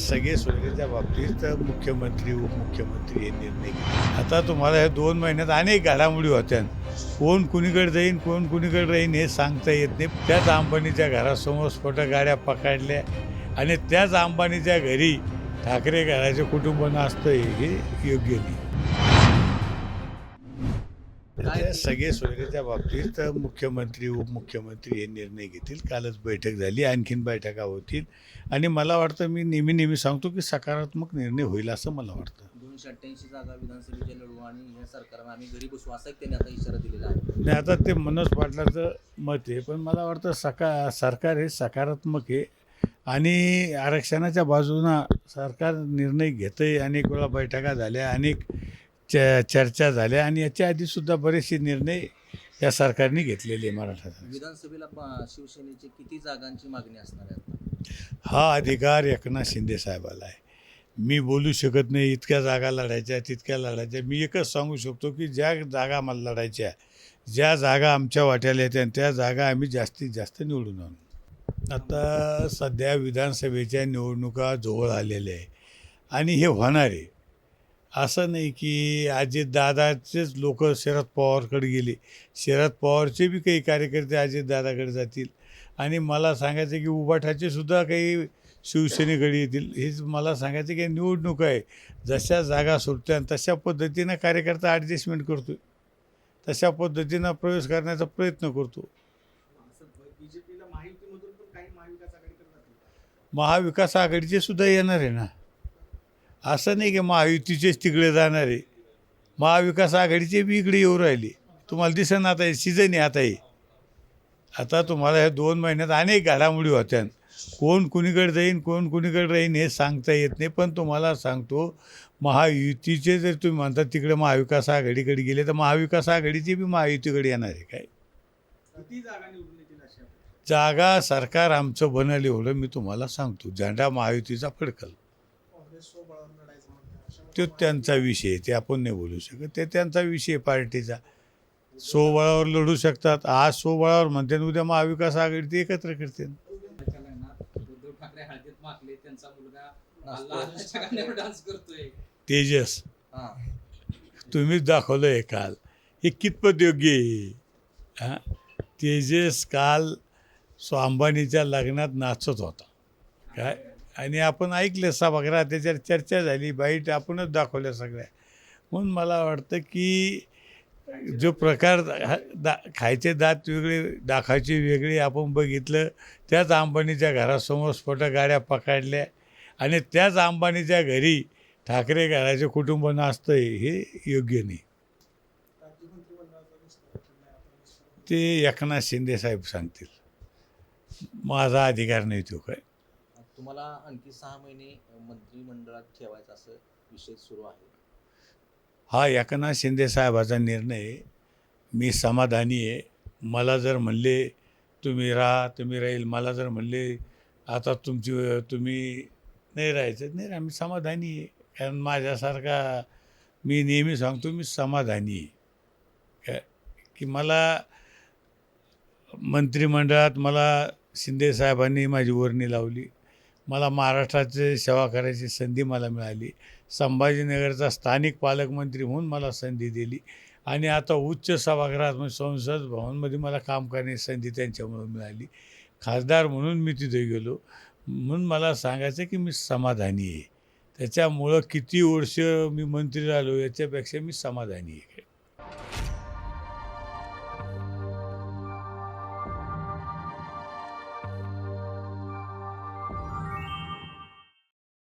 सगळे सुविधेच्या बाबतीत मुख्यमंत्री उपमुख्यमंत्री हे निर्णय घेतील. आता तुम्हाला ह्या दोन महिन्यात अनेक घडामोडी होत्या. कोण कुणीकडे जाईन कोण कुणीकडे राहीन हे सांगता येत नाही. त्याच अंबानीच्या घरासमोर स्फोटक गाड्या पकडल्या आणि त्याच अंबानीच्या घरी ठाकरे घराचे कुटुंब असतं हे योग्य नाही. त्या सगळे सुविधेच्या बाबतीत मुख्यमंत्री उपमुख्यमंत्री हे निर्णय घेतील. कालच बैठक झाली आणखीन बैठका होतील. आणि मला वाटतं मी नेहमी नेहमी सांगतो की सकारात्मक निर्णय होईल असं मला वाटतं. दोनशे अठ्ठ्याऐंशी जागा विधानसभेच्या लढवू आणि या सरकारला आम्ही घरी बसू असा एक त्यांनी आता इशारा दिलेला आहे. नाही आता ते मनोज पाटलाचं मत आहे पण मला वाटतं सका सरकार हे सकारात्मक आहे. आणि आरक्षणाच्या बाजूनं सरकार निर्णय घेतं आहे अनेक वेळा बैठका झाल्या अनेक च चर्चा झाल्या आणि याच्या आधीसुद्धा बरेचसे निर्णय या सरकारने घेतलेले आहे मराठा. विधानसभेला शिवसेनेची किती जागांची मागणी असणार आहे? हा अधिकार एकनाथ शिंदे साहेबाला आहे मी बोलू शकत नाही इतक्या जागा लढायच्या तितक्या लढायच्या मी एकच सांगू शकतो की ज्या जागा मला लढायच्या ज्या जागा आमच्या वाट्याला येत्या त्या जागा आम्ही जास्तीत जास्त निवडून आणू आता सध्या विधानसभेच्या निवडणुका जवळ आलेल्या आहे आणि हे होणार आहे असं नाही की अजितदादाचेच लोक शरद पवारकडे गेले. शरद पवारचे बी काही कार्यकर्ते अजितदादाकडे जातील. आणि मला सांगायचं की उबाठाचे सुद्धा काही शिवसेनेकडे येतील. हेच मला सांगायचं की निवडणूक आहे. जशा जागा सुटत्या तशा पद्धतीनं कार्यकर्ता ॲडजस्टमेंट करतो तशा पद्धतीनं प्रवेश करण्याचा प्रयत्न करतो. महाविकास आघाडीचे सुद्धा येणार आहे ना. असं नाही की महायुतीचेच तिकडे जाणार आहे. महाविकास आघाडीचे बी इकडे येऊ राहिले. तुम्हाला दिसेन आता हे सीझन आहे आता हे. आता तुम्हाला ह्या दोन महिन्यात अनेक घडामोडी होत्या. कोण कुणीकडे जाईन कोण कुणीकडे राहीन हे सांगता येत नाही पण तुम्हाला सांगतो महायुतीचे जर तुम्ही म्हणता तिकडे महाविकास आघाडीकडे गेले तर महाविकास आघाडीचे बी महायुतीकडे येणार आहे काय? किती जागा सरकार आमचं बनल एवढं मी तुम्हाला सांगतो. झेंडा महायुतीचा फडकल. स्वबळावर लढायचं म्हणतात अशा तो त्यांचा विषय आहे ते आपण नाही बोलू शकत. ते त्यांचा विषय पार्टीचा. सोबळावर लढू शकतात. आज सोबळावर म्हणते उद्या महाविकास आघाडी ते एकत्र करते. उद्धव ठाकरे हळदीत माखले त्यांचा मुलगा अल्लाच्या गाण्यावर डान्स करतोय तेजस हा. तुम्हीच दाखवलं आहे काल. हे कितपत योग्य आहे? हां? तेजस काल सो अंबानीच्या लग्नात नाचत होता. काय? आणि आपण ऐकलं सभागृहात त्याच्यावर चर्चा झाली बाईट आपणच दाखवल्या सगळ्या. म्हणून मला वाटतं की जो प्रकार दा खायचे दात वेगळे दाखायचे वेगळे आपण बघितलं त्याच अंबानीच्या घरासमोर स्फोट गाड्या पकडल्या आणि त्याच अंबानीच्या घरी ठाकरे घराचे कुटुंब नाचतं हे योग्य नाही. ते एकनाथ शिंदे साहेब सांगतील. माझा अधिकार नाही तो काय. तुम्हाला आणखी सहा महिने मंत्रिमंडळात ठेवायचा असं विषय सुरू आहे. हा एकनाथ शिंदे साहेबाचा निर्णय आहे. मी समाधानी आहे. मला जर म्हणले तुम्ही राहा तुम्ही राहील. मला जर म्हणले आता तुमची तुम्ही नाही राहायचं. नाही आम्ही समाधानी आहे. कारण माझ्यासारखा मी नेहमी सांगतो मी समाधानी आहे. की मला मंत्रिमंडळात मला शिंदे साहेबांनी माझी वर्णी लावली. मला महाराष्ट्राची सेवा करायची संधी मला मिळाली. संभाजीनगरचा स्थानिक पालकमंत्री म्हणून मला संधी दिली. आणि आता उच्च सभागृहात म्हणजे संसद भवनमध्ये मला काम करण्याची संधी त्यांच्यामुळे मिळाली. खासदार म्हणून मी तिथे गेलो. म्हणून मला सांगायचं की मी समाधानी आहे. त्याच्यामुळं किती वर्ष मी मंत्री झालो याच्यापेक्षा मी समाधानी आहे.